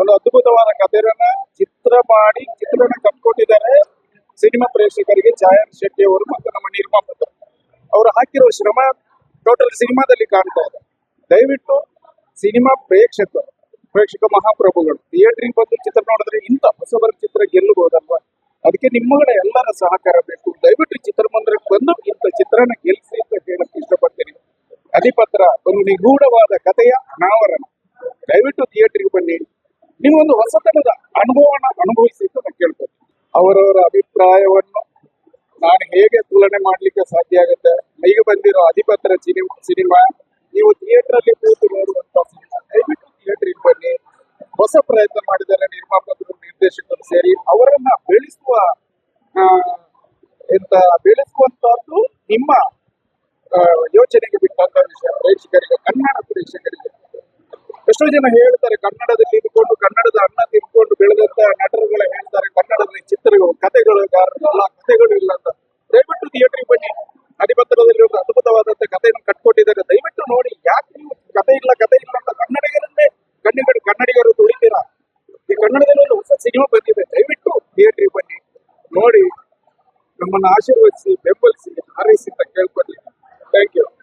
ಒಂದು ಅದ್ಭುತವಾದ ಕಥೆಯನ್ನ ಚಿತ್ರ ಮಾಡಿ ಚಿತ್ರಣ ಕಟ್ಕೊಟ್ಟಿದ್ದಾರೆ ಸಿನಿಮಾ ಪ್ರೇಕ್ಷಕರಿಗೆ ಛಾಯನ್ ಶೆಟ್ಟಿ ಅವರು ಮತ್ತು ನಮ್ಮ ನಿರ್ಮಾಪಕರು ಅವರು ಹಾಕಿರೋ ಶ್ರಮ ಟೋಟಲ್ ಸಿನಿಮಾದಲ್ಲಿ ಕಾಣ್ತಾ ಇದೆ. ದಯವಿಟ್ಟು ಸಿನಿಮಾ ಪ್ರೇಕ್ಷಕರು ಪ್ರೇಕ್ಷಕ ಮಹಾಪ್ರಭುಗಳು ಥಿಯೇಟ್ರಿಗೆ ಬಂದು ಚಿತ್ರ ನೋಡಿದ್ರೆ ಇಂಥ ಹೊಸಬರ ಚಿತ್ರ ಗೆಲ್ಲಬಹುದಲ್ವಾ? ಅದಕ್ಕೆ ನಿಮ್ಮಗಳ ಎಲ್ಲರ ಸಹಕಾರ ಬೇಕು. ದಯವಿಟ್ಟು ಚಿತ್ರಮಂದಿರಕ್ಕೆ ಬಂದು ಇಂಥ ಚಿತ್ರನ ಗೆಲ್ಲಿಸಿ ಅಂತ ಹೇಳಕ್ಕೆ ಇಷ್ಟಪಡ್ತೀನಿ. ಅಧಿಪತ್ರ ಒಂದು ನಿಗೂಢವಾದ ಕಥೆಯ ಅನಾವರಣ. ದಯವಿಟ್ಟು ಥಿಯೇಟರ್ಗೆ ಬನ್ನಿ. ನೀವೊಂದು ಹೊಸತನದ ಅನುಭವನ ಅನುಭವಿಸಿ ಅಂತ ಕೇಳ್ತೇನೆ ಅವರವರ ಅಭಿಪ್ರಾಯವನ್ನು ನಾನು ಹೇಗೆ ತುಲನೆ ಮಾಡ್ಲಿಕ್ಕೆ ಸಾಧ್ಯ ಆಗುತ್ತೆ? ಈಗ ಬಂದಿರೋ ಅಧಿಪತ್ರ ಸಿನಿಮಾ ಸಿನಿಮಾ, ನೀವು ಥಿಯೇಟರ್ ಅಲ್ಲಿ ಕೂತು ನೋಡುವಂತ ಸಿನಿಮಾ, ದಯವಿಟ್ಟು ಥಿಯೇಟರ್ಗೆ ಬನ್ನಿ. ಹೊಸ ಪ್ರಯತ್ನ ಮಾಡಿದ್ದಾರೆ ನಿರ್ಮಾಪಕರು, ನಿರ್ದೇಶಕರು ಸೇರಿ. ಅವರನ್ನ ಬೆಳೆಸುವ ಎಂತ, ಬೆಳೆಸುವಂತಹದ್ದು ನಿಮ್ಮ ಯೋಚನೆಗೆ ಬಿಟ್ಟಂತ ವಿಷಯ. ಪ್ರೇಕ್ಷಕರಿಗೆ, ಕನ್ನಡ ಪ್ರೇಕ್ಷಕರಿಗೆ. ಎಷ್ಟೋ ಜನ ಹೇಳ್ತಾರೆ, ಕನ್ನಡದಲ್ಲಿ ಇದ್ಕೊಂಡು ಕನ್ನಡದ ಅನ್ನ ತಿನ್ಕೊಂಡು ಬೆಳೆದಂತ ನಟರುಗಳ ಹೇಳ್ತಾರೆ, ಕನ್ನಡದಲ್ಲಿ ಚಿತ್ರಗಳು, ಕಥೆಗಳು ಎಲ್ಲ ಕಥೆಗಳು ಇಲ್ಲ ಅಂತ. ದಯವಿಟ್ಟು ಥಿಯೇಟರ್ ಬನ್ನಿ. ಅಧಿಪತ್ರದಲ್ಲಿ ಒಂದು ಅದ್ಭುತವಾದಂತ ಕಥೆಯನ್ನು ಕಟ್ಕೊಟ್ಟಿದ್ದಾರೆ. ದಯವಿಟ್ಟು ನೋಡಿ, ಯಾಕೆ ನೀವು ಕಥೆ ಇಲ್ಲ ಕಥೆ ಇಲ್ಲ ಅಂತ ಕನ್ನಡಿಗರನ್ನೇ ಕಣ್ಣಿಗಡೆ ಕನ್ನಡಿಗರು ತುಳಿತೀರಾ? ಈ ಕನ್ನಡದಲ್ಲಿ ಒಂದು ಹೊಸ ಸಿನಿಮಾ ಬಂದಿದೆ. ದಯವಿಟ್ಟು ಥಿಯೇಟರ್ ಬನ್ನಿ. ನೋಡಿ, ನಮ್ಮನ್ನು ಆಶೀರ್ವದಿಸಿ, ಬೆಂಬಲಿಸಿ, ಹಾರೈಸಿ ಅಂತ ಕೇಳ್ತಾ